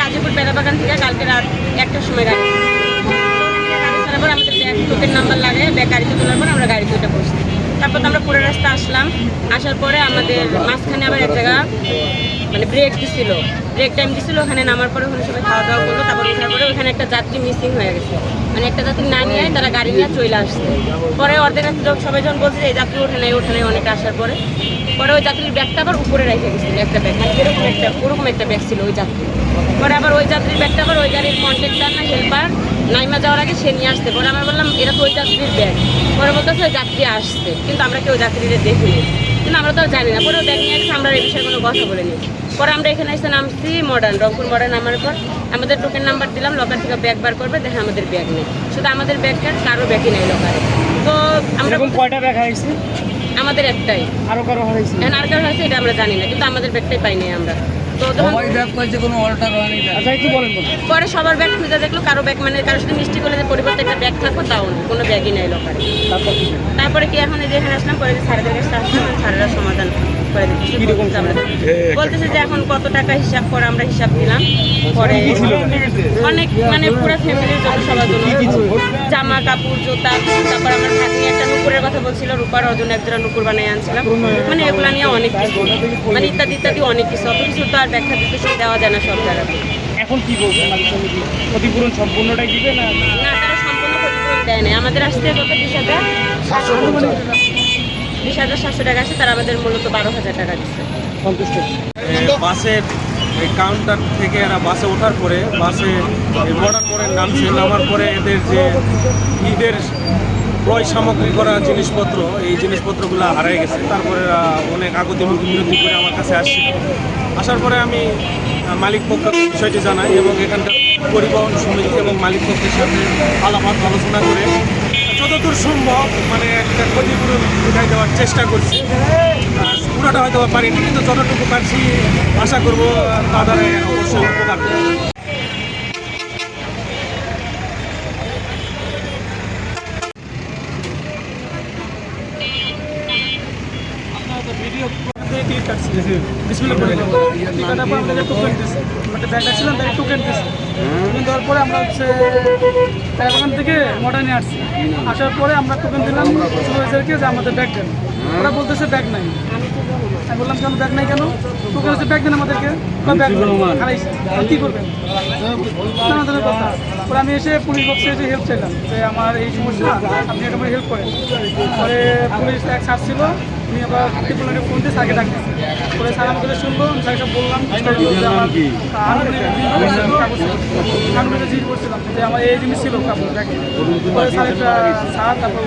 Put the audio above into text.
গাজীপুর বেড়াবাগান থেকে কালকে রাত একটার সময় গাড়ি গাড়ি ছাড়ার পর আমাদের ব্যাগ টোকেন নাম্বার লাগে, ব্যাগ গাড়িতে তোলার পর আমরা গাড়িতে ওটা বসছি। তারপর তো আমরা পুরো রাস্তা আসলাম। আসার পরে আমাদের মাঝখানে আবার এক জায়গা মানে ব্রেক দিছিল। ব্রেক টাইম দিছিল, ওখানে নামার পরে ওখানে সবাই খাওয়া দাওয়া করল, তারপর ওঠার পরে ওখানে একটা যাত্রী মিসিং হয়ে গেছে। মানে একটা যাত্রী না নিয়ে তারা গাড়ি নিয়ে চলে আসছে। পরে অর্ধেক রাস্তা সবাই যখন বলছে এই যাত্রী ওঠে নাই ওঠে নাই অনেক আসার পরে পরে ওই যাত্রীর ব্যাগটা আবার উপরে রেখে গেছিল একটা ব্যাগ মানে এরকম একটা ওরকম একটা ব্যাগ ছিল ওই যাত্রী পরে আবার ওই যাত্রীর ব্যাগটা আবার ওই গাড়ির কন্ট্রাক্টার না হেল্পার নাইমা যাওয়ার আগে সে নিয়ে আসতে। পরে আমরা বললাম এটা তো ওই যাত্রীর ব্যাগ পরে বলতেছে ওই যাত্রী আসছে। কিন্তু আমরা কেউ যাত্রীরে দেখিনি। কিন্তু আমরা তো জানি না। পরে ও ব্যাগ নিয়ে আসছে আমরা এই বিষয়ে কোনো কথা বলিনি। পরে আমরা এখানে এসে নামছি মডার্ন রংপুর মডার্ন নামার পর আমাদের টোকেন নাম্বার দিলাম লকার থেকে ব্যাগ বার করবে দেখে আমাদের ব্যাগ নেই। শুধু আমাদের ব্যাগটার কারও ব্যাগই নেই লকারে তো আমরা কয়টা ব্যাগ হারাইছে? আমাদের একটাই। আরও কারও হারাইছে? আর কারও আছে এটা আমরা জানি না। কিন্তু আমাদের ব্যাগটাই পাইনি আমরা। তো আচ্ছা একটু বলেন বলেন। পরে সবার ব্যাগ খুঁজে দেখল কারও ব্যাগ মানে কারোর সাথে মিষ্টি করলে যে পরিবর্তে একটা ব্যাগ থাকো তাও না কোনো ব্যাগই নেই লোকারে তারপরে কি? এখন এই যে এখানে আসলাম পরে স্যারেদের কাছে আসলাম স্যারেরা সমাধান করে দিতেছে। বলতেছে যে এখন কত টাকা হিসাব করে আমরা হিসাব দিলাম। পরে অনেক মানে পুরো ফ্যামিলির জন্য সবার জন্য জামা কাপড় জুতা তারপর আমার ভাগ্নি একটা নুপুরের কথা বলছিল রূপার ওজন একজোড়া নুপুর বানিয়ে আনছিলাম। মানে এগুলো নিয়ে অনেক কিছু। মানে ইত্যাদি ইত্যাদি অনেক কিছু। অত কিছু তো আর ব্যাখ্যা দিতে দেওয়া যায় না সব জায়গাতে এখন কি বলবেন সমিতি ক্ষতিপূরণ সম্পূর্ণটাই দিবে না? না তারা সম্পূর্ণ ক্ষতিপূরণ দেয় নাই। আমাদের আসতে কত? বিশ হাজার? বিশ হাজার সাতশো টাকা আছে তারা আমাদের মূলত বারো হাজার টাকা দিচ্ছে। সন্তুষ্ট? বাসের এই কাউন্টার থেকে এরা বাসে ওঠার পরে বাসে মডার্ন মোড়ের নামছে নামার পরে এদের যে ঈদের ক্রয় সামগ্রী করা জিনিসপত্র, এই জিনিসপত্রগুলো হারিয়ে গেছে। তারপরে অনেক আগতি বিরতি করে আমার কাছে আসছিল। আসার পরে আমি মালিক পক্ষকে বিষয়টি জানাই এবং এখানকার পরিবহন সমিতি এবং মালিক পক্ষের সাথে আলাপাত আলোচনা করে, যতদূর সম্ভব মানে একটা ক্ষতিপূরণ উঠাই দেওয়ার চেষ্টা করছি। পুরোটা হয়তো পারিনি, কিন্তু যতটুকু পারছি, আশা করব তাদের অবশ্যই উপকার কাটছি ডিসপ্লে করে কাটার পর আমাদের টোকেন দিচ্ছে মানে ব্যাগটা ছিলাম তাই টোকেন দেওয়ার পরে আমরা হচ্ছে ওখান থেকে মডার্নে আসছি। আসার পরে আমরা টোকেন দিলাম যে আমাদের ব্যাগ দেন। ওরা বলতেছে ব্যাগ নাই। আমি বললাম, কেন ব্যাগ নাই কেন? টোকেন হচ্ছে ব্যাগ দেন আমাদেরকে। ব্যাগ হারাইছে। কী করবেন? নানা ধরনের কথা। পরে আমি এসে পুলিশ বক্সে এসে হেল্প চাইলাম যে, আমার এই সমস্যা, আপনি এটা হেল্প করেন। পরে পুলিশ এক স্যার ছিল উনি আবার ত্রিপুরাকে ফোন দিয়ে স্যারকে ডাকতেছি পরে স্যার আমাকে শুনব। আমি স্যারকে বললাম যে আমার জিজ্ঞেস করছিলাম যে আমার এই জিনিস ছিল কাপড় পরে স্যার একটা স্যার তারপর